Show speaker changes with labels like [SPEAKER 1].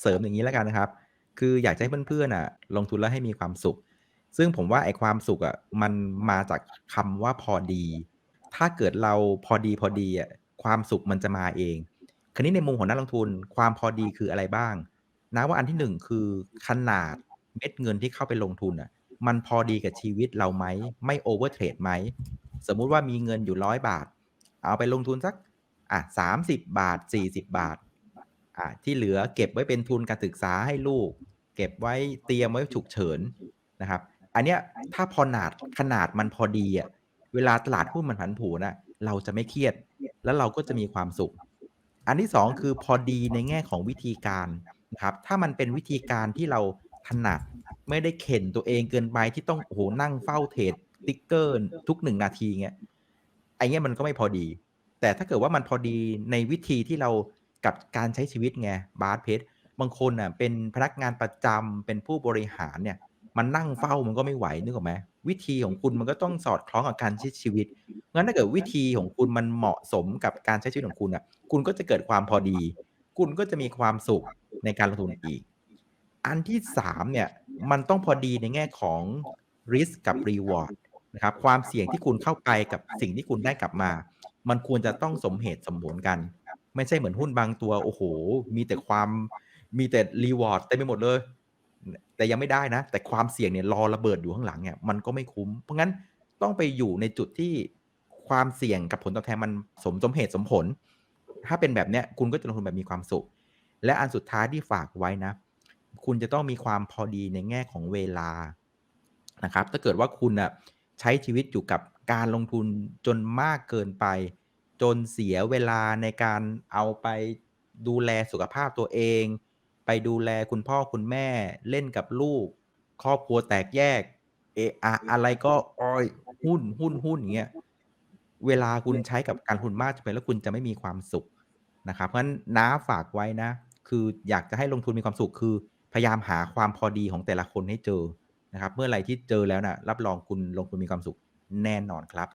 [SPEAKER 1] เสริมอย่างนี้แล้วกันนะครับ คืออยากให้เพื่อนๆอะ ลงทุนแล้วให้มีความสุข ซึ่งผมว่าไอ้ความสุขอะมันมาจากคำว่าพอดี ถ้าเกิดเราพอดีพอดีอะความสุขมันจะมาเอง คราวนี้ในมุมของนักลงทุนความพอดีคืออะไรบ้าง นะว่าอันที่หนึ่งคือขนาดเม็ดเงินที่เข้าไปลงทุนอะ มันพอดีกับชีวิตเราไหม ไม่โอเวอร์เทรดไหม สมมุติว่ามีเงินอยู่ร้อยบาท เอาไปลงทุนสักอะสามสิบบาทสี่สิบบาท อะที่เหลือเก็บไว้เป็นทุนการศึกษาให้ลูก เก็บไว้เตรียมไว้ฉุกเฉินนะครับ อันเนี้ยถ้าพอหนาดขนาดมันพอดีอะเวลาตลาดหุ้นมันผันผวนอะเราจะไม่เครียด แล้วเราก็จะมีความสุข อันที่สองคือพอดีในแง่ของวิธีการนะครับ ถ้ามันเป็นวิธีการที่เราถนัดไม่ได้เข็นตัวเองเกินไปที่ต้องโอ้โหนั่งเฝ้าเทรดติ๊กเกอร์ทุกหนึ่งนาทีเงี้ยไอ้เงี้ยมันก็ไม่พอดี แต่ถ้าเกิดว่ามันพอดีในวิธีที่เรา กับการใช้ชีวิตไงบาร์เพชบางคนอะเป็นพนักงานประจำเป็นผู้บริหารเนี่ย มันนั่งเฝ้ามันก็ไม่ไหวนึกออกไหมวิธีของคุณมันก็ต้องสอดคล้องกับการใช้ชีวิตงั้นถ้าเกิดวิธีของคุณมันเหมาะสมกับการใช้ชีวิตของคุณอะ คุณก็จะเกิดความพอดี คุณก็จะมีความสุขในการลงทุนอีก อันที่สามเนี่ยมันต้องพอดีในแง่ของ risk กับ reward นะครับความเสี่ยงที่คุณเข้าไปกับสิ่งที่คุณได้กลับมา มันควรจะต้องสมเหตุสมผลกัน ไม่ใช่เหมือนหุ้นบางตัว โอ้โห มีแต่ความมีแต่ reward เต็มไปหมดเลย แต่ยังไม่ได้นะ แต่ความเสี่ยงเนี่ยรอระเบิดอยู่ข้างหลังเนี่ยมันก็ไม่คุ้ม เพราะงั้นต้องไปอยู่ในจุดที่ความเสี่ยงกับผลตอบแทนมันสมสมเหตุสมผล ถ้าเป็นแบบเนี้ยคุณก็จะลงทุนแบบมีความสุข และอันสุดท้ายที่ฝากไว้นะ คุณจะต้องมีความพอดีในแง่ของเวลานะครับ ถ้าเกิดว่าคุณอะใช้ชีวิตอยู่กับการลงทุนจนมากเกินไป จนเสียเวลาในการเอาไปดูแลสุขภาพตัวเอง ไปดูแลคุณพ่อคุณแม่เล่นกับลูก ครอบครัวแตกแยก เออะอะไรก็ออยหุ้นหุ้นหุ้นอย่างเงี้ยเวลาคุณใช้กับการลงทุนมากจนไปแล้วคุณจะไม่มีความสุขนะครับเพราะฉะนั้นน้าฝากไว้นะ คืออยากจะให้ลงทุนมีความสุขคือ พยายามหาความพอดีของแต่ละคนให้เจอนะครับ เมื่อไหรที่เจอแล้วนะรับรองคุณลงทุนมีความสุขแน่นอนครับ